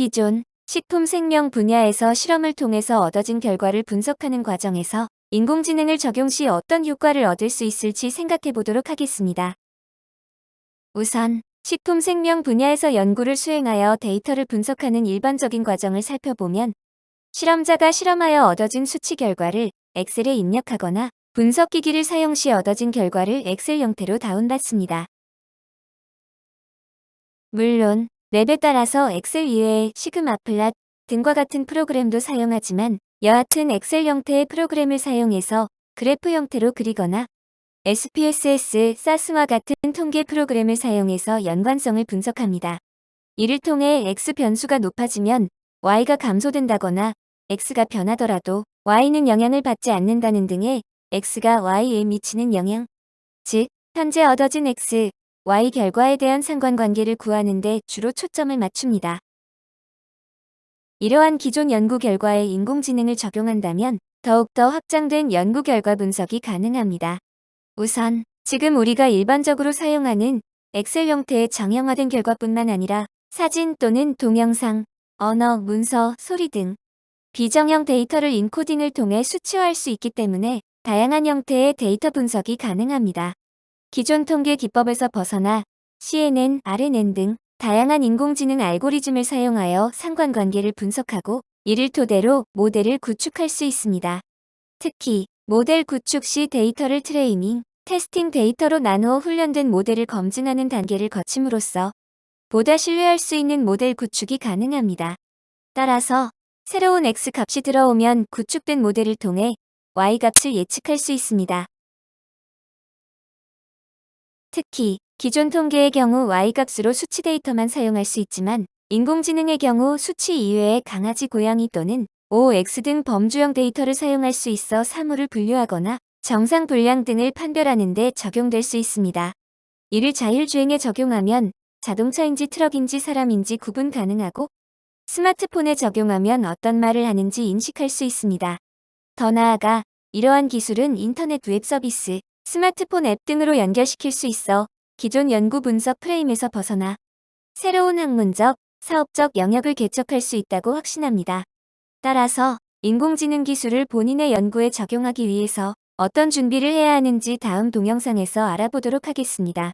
기존 식품 생명 분야에서 실험을 통해서 얻어진 결과를 분석하는 과정에서 인공지능을 적용 시 어떤 효과를 얻을 수 있을지 생각해 보도록 하겠습니다. 우선 식품 생명 분야에서 연구를 수행하여 데이터를 분석하는 일반적인 과정을 살펴보면 실험자가 실험하여 얻어진 수치 결과를 엑셀에 입력하거나 분석기기를 사용 시 얻어진 결과를 엑셀 형태로 다운받습니다. 물론 랩에 따라서 엑셀 이외에 시그마 플랫 등과 같은 프로그램도 사용하지만 여하튼 엑셀 형태의 프로그램을 사용해서 그래프 형태로 그리거나 SPSS, SAS와 같은 통계 프로그램을 사용해서 연관성을 분석합니다. 이를 통해 X 변수가 높아지면 Y가 감소된다거나 X가 변하더라도 Y는 영향을 받지 않는다는 등의 X가 Y에 미치는 영향, 즉 현재 얻어진 X, Y 결과에 대한 상관관계를 구하는 데 주로 초점을 맞춥니다. 이러한 기존 연구 결과에 인공지능을 적용한다면 더욱더 확장된 연구 결과 분석이 가능합니다. 우선 지금 우리가 일반적으로 사용하는 엑셀 형태의 정형화된 결과뿐만 아니라 사진 또는 동영상, 언어, 문서, 소리 등 비정형 데이터를 인코딩을 통해 수치화할 수 있기 때문에 다양한 형태의 데이터 분석이 가능합니다. 기존 통계 기법에서 벗어나 CNN, RNN 등 다양한 인공지능 알고리즘을 사용하여 상관관계를 분석하고 이를 토대로 모델을 구축할 수 있습니다. 특히 모델 구축 시 데이터를 트레이닝, 테스팅 데이터로 나누어 훈련된 모델을 검증하는 단계를 거침으로써 보다 신뢰할 수 있는 모델 구축이 가능합니다. 따라서 새로운 X 값이 들어오면 구축된 모델을 통해 Y 값을 예측할 수 있습니다. 특히 기존 통계의 경우 Y값으로 수치 데이터만 사용할 수 있지만 인공지능의 경우 수치 이외에 강아지 고양이 또는 OX 등 범주형 데이터를 사용할 수 있어 사물을 분류하거나 정상 분량 등을 판별하는 데 적용될 수 있습니다. 이를 자율주행에 적용하면 자동차인지 트럭인지 사람인지 구분 가능하고 스마트폰에 적용하면 어떤 말을 하는지 인식할 수 있습니다. 더 나아가 이러한 기술은 인터넷 웹 서비스, 스마트폰 앱 등으로 연결시킬 수 있어 기존 연구 분석 프레임에서 벗어나 새로운 학문적, 사업적 영역을 개척할 수 있다고 확신합니다. 따라서 인공지능 기술을 본인의 연구에 적용하기 위해서 어떤 준비를 해야 하는지 다음 동영상에서 알아보도록 하겠습니다.